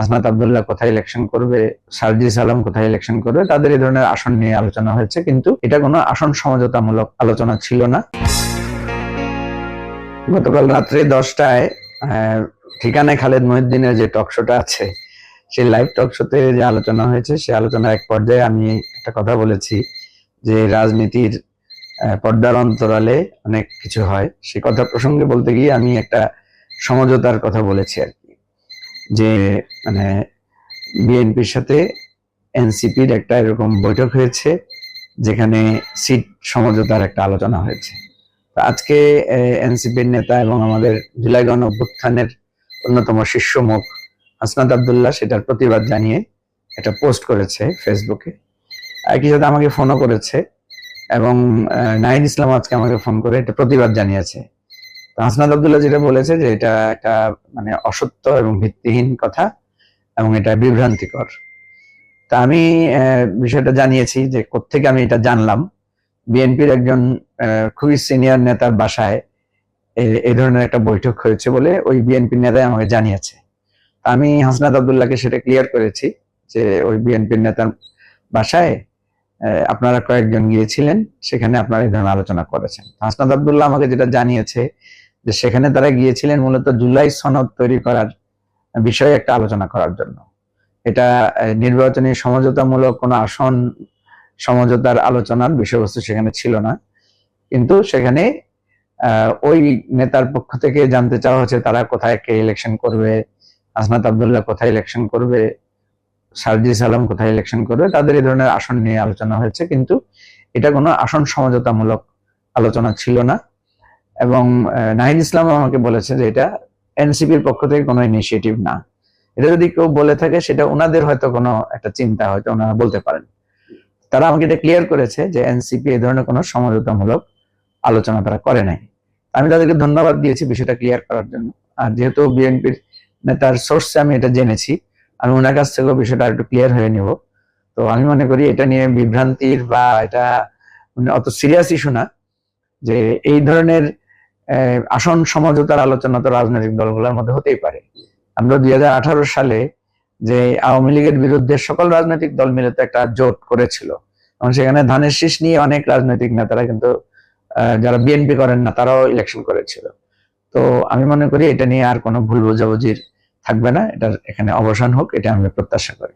আসনাত আবদুল্লাহ কোথায় ইলেকশন করবে সার্জিস আলম কোথায় ইলেকশন করবে, তাদের এই ধরনের আসন নিয়ে আলোচনা হয়েছে, কিন্তু এটা কোনো আসন সমঝোতামূলক আলোচনা ছিল না। গতকাল রাত্রে দশটায় ঠিকানায় খালেদ মহিউদ্দিনের যে টক শোটা আছে, সেই লাইভ টক শোতে যে আলোচনা হয়েছে, সে আলোচনার এক পর্যায়ে আমি একটা কথা বলেছি যে রাজনীতির পর্দার অন্তরালে অনেক কিছু হয়। সে কথা প্রসঙ্গে বলতে গিয়ে আমি একটা সমঝোতার কথা বলেছি আর যে মানে বিএনপির সাথে এনসিপির একটা এরকম বৈঠক হয়েছে, যেখানে সিট সমঝোতার একটা আলোচনা হয়েছে। আজকে এনসিপির নেতা এবং আমাদের জুলাই গণ অভ্যুত্থানের অন্যতম শীর্ষ মুখ হাসনাত আবদুল্লাহ সেটার প্রতিবাদ জানিয়ে এটা পোস্ট করেছে ফেসবুকে। একই সাথে আমাকে ফোনও করেছে এবং নাহিদ ইসলাম আজকে আমাকে ফোন করে এটা প্রতিবাদ জানিয়েছে। তো হাসনাত আবদুল্লাহ যেটা বলেছে যে এটা একটা মানে অসত্য এবং ভিত্তিহীন কথা এবং এটা বিভ্রান্তিকর। তা আমি বিষয়টা জানিয়েছি যে কোত্থেকে আমি এটা জানলাম। বিএনপির একজন খুবই সিনিয়র নেতার বাসায় এই ধরনের একটা বৈঠক হয়েছে বলে ওই বিএনপি নেতাই আমাকে জানিয়েছে। আমি হাসনাত আবদুল্লাহকে সেটা ক্লিয়ার করেছি যে ওই বিএনপির নেতার বাসায় আপনারা কয়েকজন গিয়েছিলেন, সেখানে আপনারা এই ধরনের আলোচনা করেছেন। হাসনাত আবদুল্লাহ আমাকে যেটা জানিয়েছে যে সেখানে তারা গিয়েছিলেন মূলত জুলাই সনদ তৈরি করার বিষয়ে একটা আলোচনা করার জন্য। এটা নির্বাচনী সমঝোতামূলক কোনো আসন সমঝোতার আলোচনার বিষয়বস্তু সেখানে ছিল না। কিন্তু সেখানে ওই নেতার পক্ষ থেকে জানতে চাওয়া হচ্ছে তারা কোথায় কে ইলেকশন করবে আসনাত আবদুল্লাহ কোথায় ইলেকশন করবে সার্জিস সালাম কোথায় ইলেকশন করবে, তাদের এই ধরনের আসন নিয়ে আলোচনা হয়েছে। কিন্তু এটা কোনো আসন সমঝোতামূলক আলোচনা ছিল না। এবং নাহিদ ইসলাম আমাকে বলেছে যে এটা এনসিপির পক্ষ থেকে কোনো ইনিশিয়েটিভ না। এটা যদি কেউ বলে থাকে, সেটা ওনাদের হয়তো কোনো একটা চিন্তা হয়তো ওনারা বলতে পারেন। তারা আমাকে এটা ক্লিয়ার করেছে যে এনসিপি এই ধরনের কোনো সমঝোতামূলক আলোচনা তারা করে নাই। আমি তাদেরকে ধন্যবাদ দিয়েছি বিষয়টা ক্লিয়ার করার জন্য। আর যেহেতু বিএনপির নেতার সোর্সে আমি এটা জেনেছি, আমি ওনার কাছ থেকেও বিষয়টা একটু ক্লিয়ার হয়ে নিব। তো আমি মনে করি এটা নিয়ে বিভ্রান্তির বা এটা মানে অত সিরিয়াস ইস্যু না যে এই ধরনের আসন সমঝোতার আলোচনা তো রাজনৈতিক দলগুলোর মধ্যে হতেই পারে। আমরা দুই সালে যে আওয়ামী লীগের বিরুদ্ধে সকল রাজনৈতিক দল মিলে তো একটা জোট করেছিল। এবং সেখানে ধানের শীষ নিয়ে অনেক রাজনৈতিক নেতারা কিন্তু যারা বিএনপি করেন না, তারাও ইলেকশন করেছিল। তো আমি মনে করি এটা নিয়ে আর কোনো ভুল বোঝাবুঝির থাকবে না। এটার এখানে অবসান হোক, এটা আমি প্রত্যাশা করি।